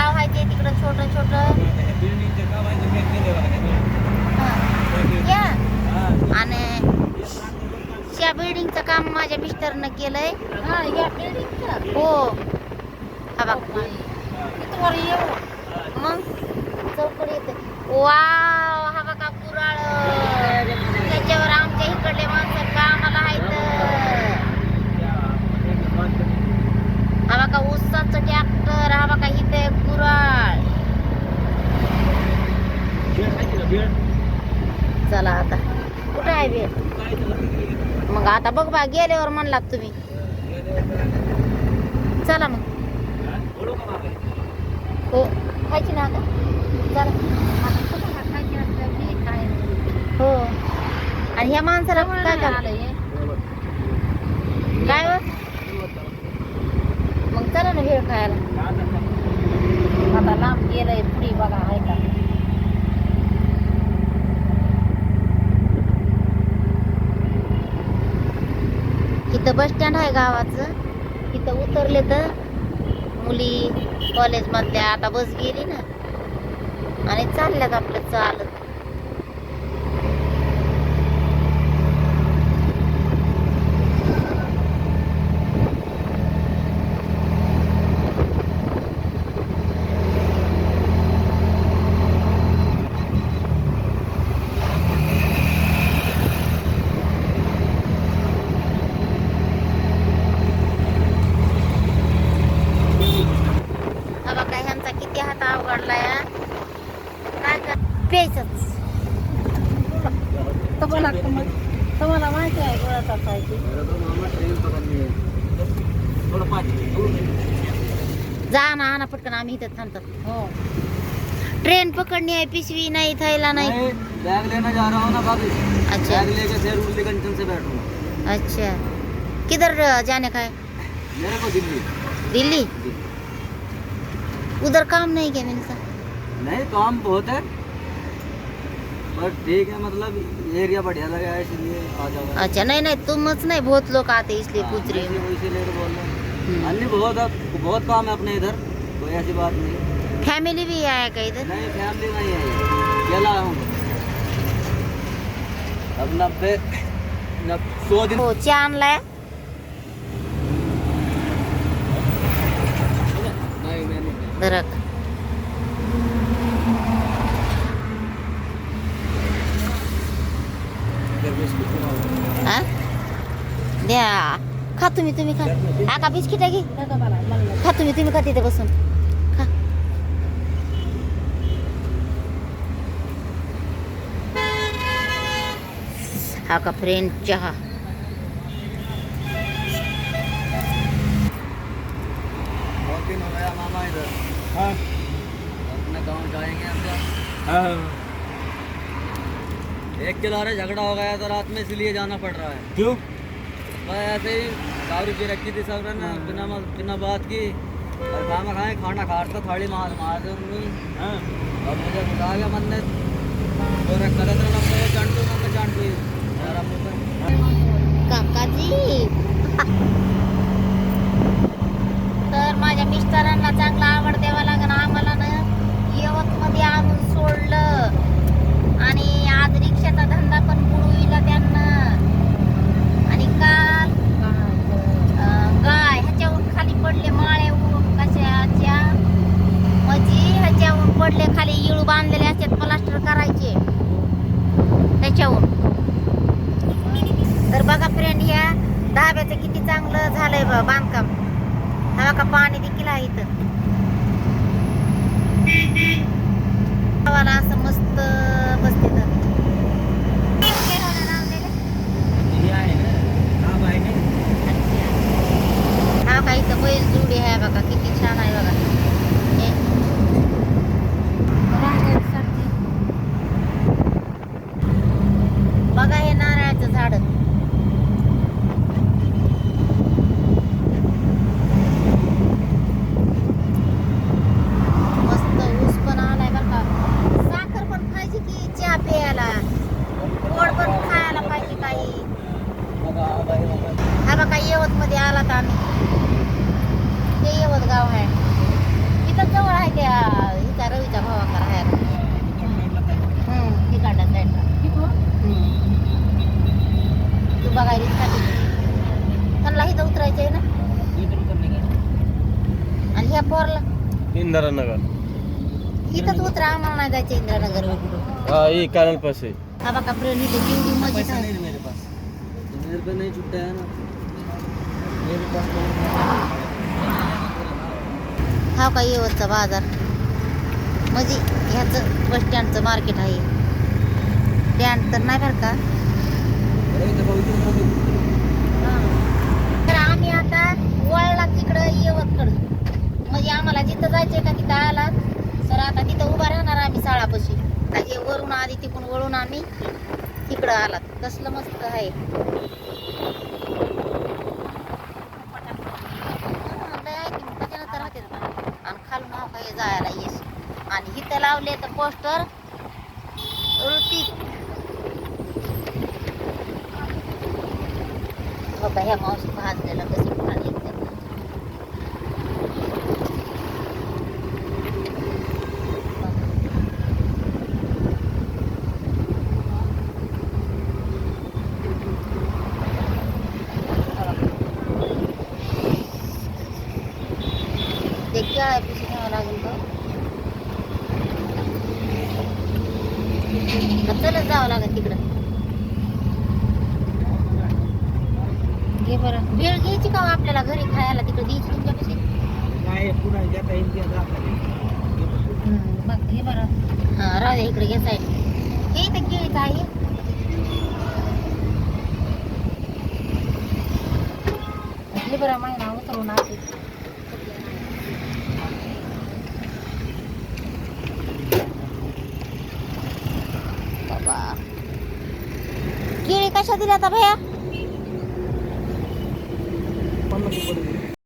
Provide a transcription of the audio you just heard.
गाव आहे ते तिकडं छोटं छोटं. या. आणि त्या बिल्डिंगचं काम माझ्या मिस्टरनं केलंय. हा या हो. बघ. मग? चौकडी येते वाव हा बघा कुराळ त्याच्यावर आमच्या इकडले माणसं कामाला आहेत हा बघा ऊसाचं ट्रॅक्टर हा बघा इथे कुराळ चला आता कुठं आहे वेळ मग आता बघ बा गेल्यावर म्हणलात तुम्ही. चला मग. हो खायची ना आता. चला. हो. आणि ह्या माणसाला काय. काय हो? मग चला ना भेळ खायला. आता लांब गेलंय पुढे बघा आहे का? इथं बस स्टँड आहे गावाचं. इथं उतरले तर मुली कॉलेजमधल्या आता बस गेली ना. आणि चालल्यात आपलं चालत हा बघा ह्यांचा काय कर प्यायचंच तुम्हाला तुम्हाला माहिती आहे गोळा जा ना आणा पटकन आम्ही इथं थांबतात. हो. ट्रेन पकडणी आहे पिशवी नाही थैला नाही. बैग लेने जा रहा हूँ ना भाभी अच्छा. बैग लेके शेर उर्ली कंचन से बैठूंगा अच्छा. किधर जाने का है? मेरे को दिल्ली? दिल्ली। उधर काम नहीं क्या मिलता नहीं काम बहुत है पर ठीक है मतलब एरिया बढ़िया लगा है इसलिए आ जाओ। अच्छा नहीं नहीं तुमच नहीं बहुत लोग आते इसलिए पूछ रही हूँ। इसीलिए तो बोल रहा हूँ। हम्म। अन्य बहुत बहुत काम है अपने इधर कोई ऐसी बात नहीं। फैमिली भी आया क्या इधर? नहीं फैमिली नहीं है अकेला हूँ। अब नब्बे नब सौ दिन हो चहा मैंने दरक हा द्या खा तुम्ही तुम्ही खा हा का बिस्किट आहे घे नका मला मला खा तुम्ही तुम्ही खा तिथे बसून खा हा का फ्रेंड चहा बहुत दिन हो गया मामा इधर अपने गांव जाएंगे हम एक के द्वारा झगड़ा हो गया था रात में इसलिए जाना पड़ रहा है। क्यों? बस ऐसे ही दारू पी रखी थी सब ने बिना बिना बात की। और खाना खाए खाना खाता थाली मार मार हाँ। और मुझे बता गया मन ने। तो रखा था चांटू नंबर चांटू मेरा मुंह काकाजी तर माझ्या मिस्टरांना चांगला आवड द्यावा लागेल आम्हाला ना यवतमध्ये आणून सोडलं आणि आज रिक्षाचा धंदा पण बुडविला त्यांना आणि काल अं, गाय ह्याच्याहून खाली पडले माळ्याहून कशाच्या म्हणजे ह्याच्याहून पडले खाली इळू बांधलेले असतात प्लास्टर करायचे. त्याच्यावर तर बघा फ्रेंड ह्या धाब्याचं किती चांगलं झालंय बांधकाम. हा का पाणी देखील आहे इथं गावाला असं मस्त बसते तर ये आहे ना हा आहे ना हा का इथं बैल जुडी आहे बघा किती छान आहे बघा हे. बघा हे नारळाचं झाड मस्त ऊस पण आलाय बरं का साखर पण पाहिजे की चहा प्यायला गोड पण खायला पाहिजे काही हा बघा आलात आम्ही ते यवत गाव आहे. इथं जवळ आहे त्या हिचा रवीच्या राहायला हम्म, तिकडल्या साईडला तू बघायला त्यांना इथं उतरायचं आहे ना? आणि ह्या पोरला? इंदिरानगर. इथंच उतरा आम्हाला नाही जायचं इंदिरानगर वगैरे हा ये कॅनल पास. है हा बघा प्रेम इथे केवढी मस्जिद पैसा आहे नहीं है मेरे पास. मेरे पे नहीं छुट्टा है ना. मेरे पास तो हा का येवतचा बाजार? म्हणजे ह्याचं बस स्टँडचं मार्केट आहे. स्टँड तर नाही बरं का? तर आम्ही आता वळला तिकडं येवतकडं. म्हणजे आम्हाला जिथं जायचंय का तिथं आला तर आता तिथं उभा राहणार आम्ही साळापाशी हे वरून आधी तिकडून वळून आम्ही तिकडं आलात. कसलं मस्त आहे हा, लय आहे की त्याच्यानंतर राहते ना. आणि खालून हा काही जायला येस आणि इथं लावले तर पोस्टर. ऋतिक. बघा ह्या मावशी भाजलेलं कसं खाली Yeah, ते केळा पिशी घ्यावं लागेल का का चलत जावं लागेल तिकडं. घे बरं. भेळ घ्यायची का हो आपल्याला घरी खायला? तिकडे द्यायची तुमच्यापाशी? मग घे बरं. हां राहू दे इकडे घे साईड हे इथं केळीचं आहे घे बरं महिना उतरून आते পয়সা দিলে তা ভাইয়া